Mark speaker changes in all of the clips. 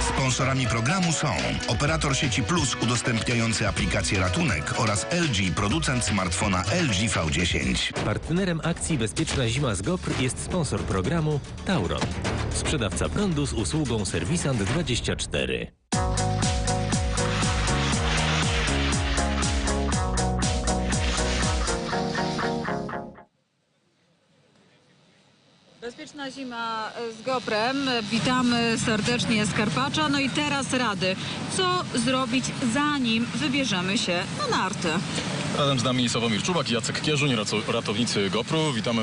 Speaker 1: Sponsorami programu są operator sieci Plus udostępniający aplikację Ratunek oraz LG, producent smartfona LG V10.
Speaker 2: Partnerem akcji Bezpieczna Zima z GOPR jest sponsor programu Tauron. Sprzedawca prądu z usługą Serwisant24.
Speaker 3: Bezpieczna zima z Goprem. Witamy serdecznie z Karpacza. No i teraz rady. Co zrobić zanim wybierzemy się na narty?
Speaker 4: Razem z nami Sławomir Czubak i Jacek Kierzuń, raco- ratownicy GoPro. Witamy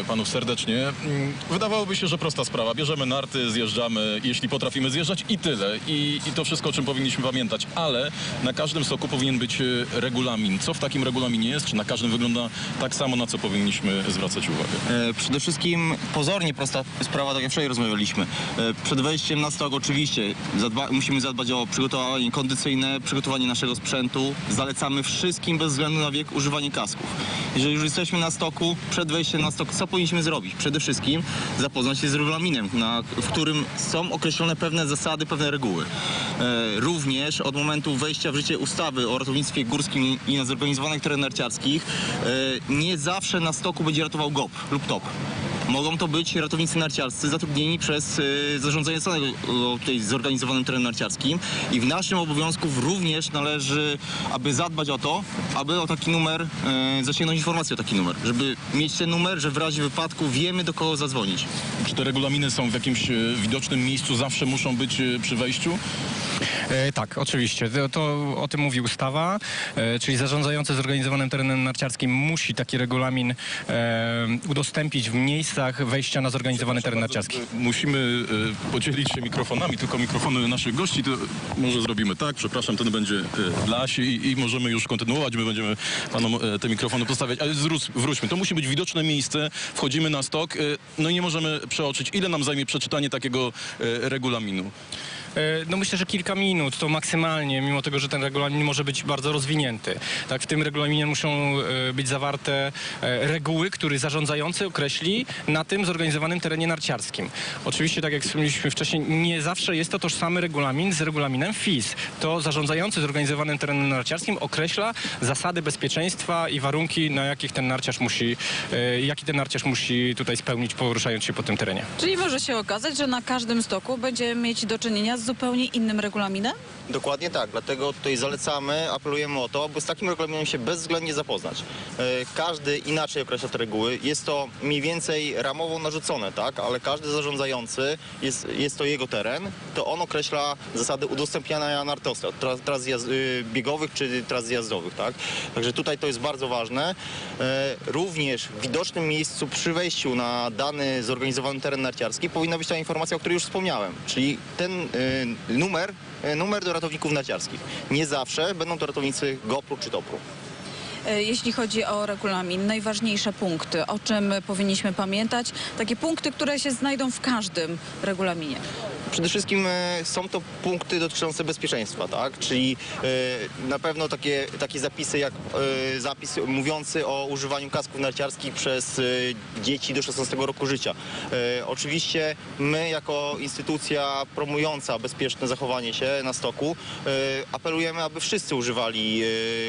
Speaker 4: e, panów serdecznie. Mm, Wydawałoby się, że prosta sprawa. Bierzemy narty, zjeżdżamy, jeśli potrafimy zjeżdżać i tyle. I, I to wszystko, o czym powinniśmy pamiętać. Ale na każdym soku powinien być e, regulamin. Co w takim regulaminie jest? Czy na każdym wygląda tak samo, na co powinniśmy zwracać uwagę?
Speaker 5: E, Przede wszystkim pozornie prosta sprawa, tak jak wczoraj rozmawialiśmy. E, Przed wejściem na stok oczywiście zadba, musimy zadbać o przygotowanie kondycyjne, przygotowanie naszego sprzętu. Zalecamy wszystkim bez względu na wiek używanie kasków. Jeżeli już jesteśmy na stoku, przed wejściem na stok, co powinniśmy zrobić? Przede wszystkim zapoznać się z regulaminem, na, w którym są określone pewne zasady, pewne reguły. E, Również od momentu wejścia w życie ustawy o ratownictwie górskim i na zorganizowanych terenach narciarskich e, nie zawsze na stoku będzie ratował GOP lub TOP. Mogą to być ratownicy narciarscy zatrudnieni przez y, zarządzanie stanego o, tutaj zorganizowanym terenem narciarskim i w naszym obowiązku również należy, aby zadbać o to, aby o taki numer, y, zasięgnąć informację o taki numer, żeby mieć ten numer, że w razie wypadku wiemy do kogo zadzwonić.
Speaker 4: Czy te regulaminy są w jakimś e, widocznym miejscu, zawsze muszą być e, przy wejściu?
Speaker 6: E, tak, oczywiście. To, to o tym mówi ustawa, e, czyli zarządzający zorganizowanym terenem narciarskim musi taki regulamin e, udostępnić w miejscach wejścia na zorganizowany teren narciarski.
Speaker 4: Musimy podzielić się mikrofonami, tylko mikrofony naszych gości, to może zrobimy tak, przepraszam, ten będzie dla Asi i, i możemy już kontynuować, my będziemy panom te mikrofony postawiać, ale zwróć, wróćmy, to musi być widoczne miejsce, wchodzimy na stok, no i nie możemy przeoczyć, ile nam zajmie przeczytanie takiego regulaminu.
Speaker 6: E, No myślę, że kilka minut to maksymalnie, mimo tego, że ten regulamin może być bardzo rozwinięty. Tak, w tym regulaminie muszą e, być zawarte e, reguły, które zarządzający określi na tym zorganizowanym terenie narciarskim. Oczywiście, tak jak wspomnieliśmy wcześniej, nie zawsze jest to tożsamy regulamin z regulaminem FIS. To zarządzający zorganizowanym terenem narciarskim określa zasady bezpieczeństwa i warunki, na jakich ten narciarz musi, jaki ten narciarz musi tutaj spełnić, poruszając się po tym terenie.
Speaker 3: Czyli może się okazać, że na każdym stoku będziemy mieć do czynienia z zupełnie innym regulaminem?
Speaker 5: Dokładnie tak, dlatego tutaj zalecamy, apelujemy o to, aby z takim regulaminem się bezwzględnie zapoznać. E, Każdy inaczej określa te reguły. Jest to mniej więcej ramowo narzucone, tak? Ale każdy zarządzający, jest, jest to jego teren, to on określa zasady udostępniania nartostrat, tra- tras jaz- y, biegowych czy tras zjazdowych, tak? Także tutaj to jest bardzo ważne. E, Również w widocznym miejscu przy wejściu na dany zorganizowany teren narciarski powinna być ta informacja, o której już wspomniałem, czyli ten y, numer, y, numer do ratowników narciarskich. Nie zawsze będą to ratownicy GoPru czy TOPRu.
Speaker 3: E, Jeśli chodzi o regulamin, najważniejsze punkty, o czym powinniśmy pamiętać, takie punkty, które się znajdą w każdym regulaminie.
Speaker 5: Przede wszystkim e, są to punkty dotyczące bezpieczeństwa, tak? Czyli e, na pewno takie, takie zapisy jak e, zapis mówiący o używaniu kasków narciarskich przez dzieci do 16 roku życia. Oczywiście my jako instytucja promująca bezpieczne zachowanie się na stoku apelujemy, aby wszyscy używali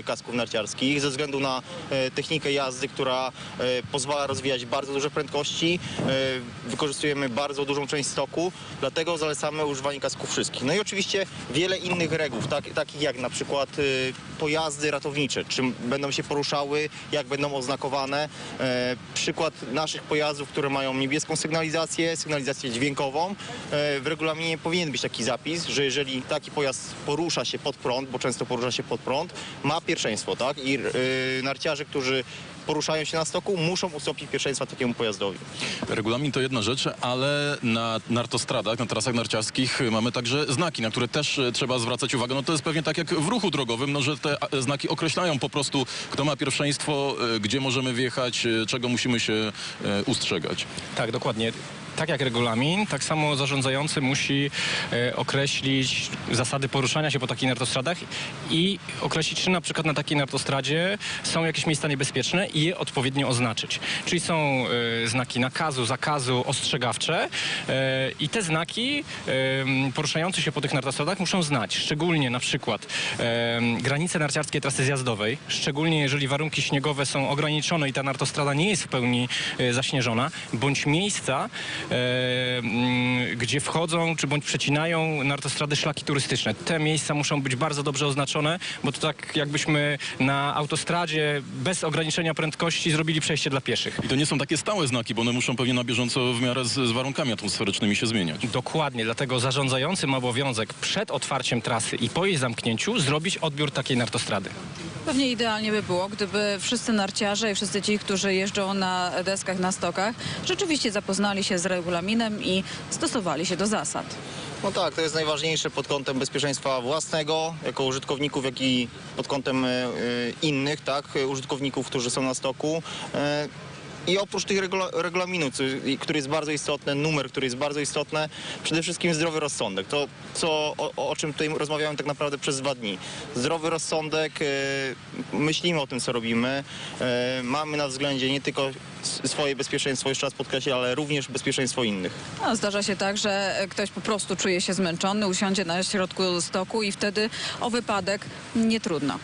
Speaker 5: kasków narciarskich ze względu na technikę jazdy, która pozwala rozwijać bardzo duże prędkości. Wykorzystujemy bardzo dużą część stoku, dlatego zalecamy używanie kasków wszystkich. No i oczywiście wiele innych reguł, tak, takich jak na przykład y, pojazdy ratownicze, czym będą się poruszały, jak będą oznakowane. E, przykład naszych pojazdów, które mają niebieską sygnalizację, sygnalizację dźwiękową. E, w regulaminie powinien być taki zapis, że jeżeli taki pojazd porusza się pod prąd, bo często porusza się pod prąd, ma pierwszeństwo, tak? I y, narciarze, którzy poruszają się na stoku, muszą ustąpić pierwszeństwa takiemu pojazdowi.
Speaker 4: Regulamin to jedna rzecz, ale na nartostradach, na trasach narciarskich mamy także znaki, na które też e, trzeba zwracać uwagę. No to jest pewnie tak jak w ruchu drogowym, no, że te znaki określają po prostu, kto ma pierwszeństwo, e, gdzie możemy wjechać, e, czego musimy się ustrzegać.
Speaker 6: Tak, dokładnie. Tak jak regulamin, tak samo zarządzający musi e, określić zasady poruszania się po takich nartostradach i określić, czy na przykład na takiej nartostradzie są jakieś miejsca niebezpieczne i je odpowiednio oznaczyć. Czyli są e, znaki nakazu, zakazu, ostrzegawcze e, i te znaki poruszający się po tych nartostradach muszą znać, szczególnie na przykład granice narciarskiej trasy zjazdowej, szczególnie jeżeli warunki śniegowe są ograniczone i ta nartostrada nie jest w pełni zaśnieżona, bądź miejsca, gdzie wchodzą czy bądź przecinają nartostrady szlaki turystyczne. Te miejsca muszą być bardzo dobrze oznaczone, bo to tak jakbyśmy na autostradzie bez ograniczenia prędkości zrobili przejście dla pieszych.
Speaker 4: I to nie są takie stałe znaki, bo one muszą pewnie na bieżąco w miarę z, z warunkami atmosferycznymi się zmieniać.
Speaker 6: Dokładnie, dlatego zarządzający ma obowiązek przed otwarciem trasy i po jej zamknięciu zrobić odbiór takiej nartostrady.
Speaker 3: Pewnie idealnie by było, gdyby wszyscy narciarze i wszyscy ci, którzy jeżdżą na deskach, na stokach, rzeczywiście zapoznali się z regulaminem i stosowali się do zasad.
Speaker 5: No tak, to jest najważniejsze pod kątem bezpieczeństwa własnego, jako użytkowników, jak i pod kątem e, e, innych, tak, e, użytkowników, którzy są na stoku. E, I oprócz tych regula i- który jest bardzo istotny, numer, który jest bardzo istotny, przede wszystkim zdrowy rozsądek. To, co, o, o czym tutaj rozmawiałem tak naprawdę przez dwa dni. Zdrowy rozsądek, e, myślimy o tym, co robimy, e, mamy na względzie nie tylko swoje bezpieczeństwo, jeszcze raz podkreślę, ale również bezpieczeństwo innych.
Speaker 3: A zdarza się tak, że ktoś po prostu czuje się zmęczony, usiądzie na środku stoku i wtedy o wypadek nie trudno.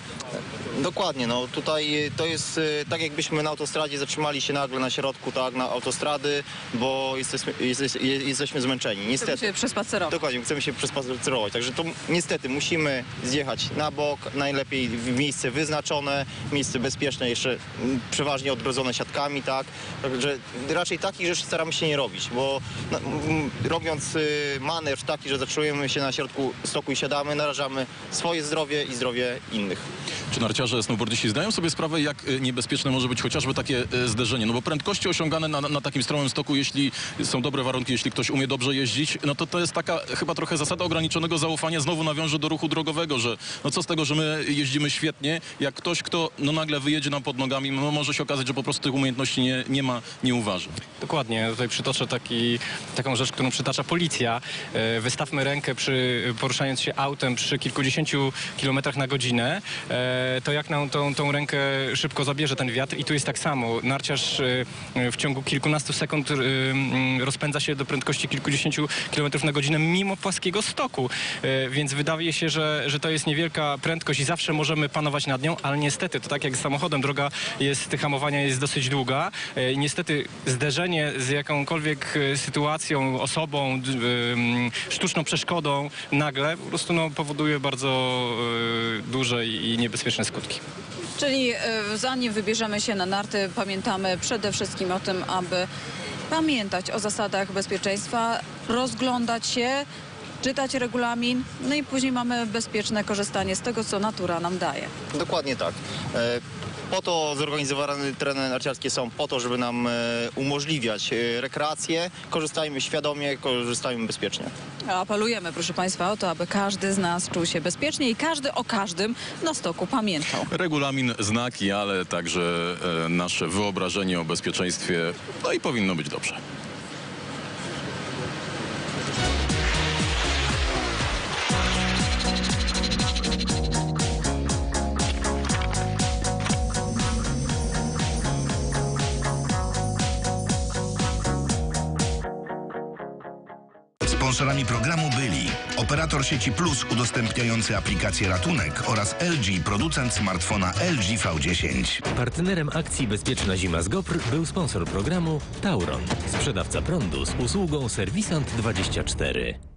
Speaker 5: Dokładnie, no tutaj y, to jest y, tak jakbyśmy na autostradzie zatrzymali się nagle na środku, tak, na autostrady, bo jesteśmy, jest, jesteśmy zmęczeni.
Speaker 3: Chcemy
Speaker 5: Niestety.
Speaker 3: się przespacerować.
Speaker 5: Dokładnie, chcemy się przespacerować, także to niestety musimy zjechać na bok, najlepiej w miejsce wyznaczone, miejsce bezpieczne, jeszcze mm, przeważnie odgrodzone siatkami, tak, także raczej takich rzeczy staramy się nie robić, bo no, robiąc y, manewr taki, że zatrzymujemy się na środku stoku i siadamy, narażamy swoje zdrowie i zdrowie innych.
Speaker 4: Czy narciarze, snowboardziści zdają sobie sprawę, jak e, niebezpieczne może być chociażby takie e, zderzenie? No bo prędkości osiągane na, na takim stromym stoku, jeśli są dobre warunki, jeśli ktoś umie dobrze jeździć, no to to jest taka chyba trochę zasada ograniczonego zaufania. Znowu nawiążę do ruchu drogowego, że no co z tego, że my jeździmy świetnie, jak ktoś, kto no nagle wyjedzie nam pod nogami, no może się okazać, że po prostu tych umiejętności nie, nie ma, nie uważy.
Speaker 6: Dokładnie, tutaj przytoczę taki, taką rzecz, którą przytacza policja. E, Wystawmy rękę przy poruszając się autem przy kilkudziesięciu kilometrach na godzinę, e, to jak nam tą, tą rękę szybko zabierze ten wiatr i tu jest tak samo. Narciarz e, w ciągu kilkunastu sekund e, rozpędza się do prędkości kilkudziesięciu kilometrów na godzinę mimo płaskiego stoku, E, więc wydaje się, że, że to jest niewielka prędkość i zawsze możemy panować nad nią, ale niestety to tak jak z samochodem, droga jest, hamowania jest dosyć długa. E, Niestety zderzenie z jakąkolwiek e, sytuacją, osobą, sztuczną przeszkodą nagle po prostu no, powoduje bardzo e, duże i niebezpieczne skutki.
Speaker 3: Czyli e, zanim wybierzemy się na narty, pamiętamy przede wszystkim o tym, aby pamiętać o zasadach bezpieczeństwa, rozglądać się, czytać regulamin, no i później mamy bezpieczne korzystanie z tego, co natura nam daje.
Speaker 5: Dokładnie tak. E, Po to zorganizowane tereny narciarskie są po to, żeby nam e, umożliwiać e, rekreację. Korzystajmy świadomie, korzystajmy bezpiecznie.
Speaker 3: Apelujemy, proszę Państwa, o to, aby każdy z nas czuł się bezpiecznie i każdy o każdym na stoku pamiętał.
Speaker 4: Regulamin, znaki, ale także nasze wyobrażenie o bezpieczeństwie, no i powinno być dobrze.
Speaker 1: Sponsorami programu byli operator sieci Plus udostępniający aplikację Ratunek oraz LG, producent smartfona LG V10.
Speaker 2: Partnerem akcji Bezpieczna Zima z GOPR był sponsor programu Tauron, sprzedawca prądu z usługą Serwisant24.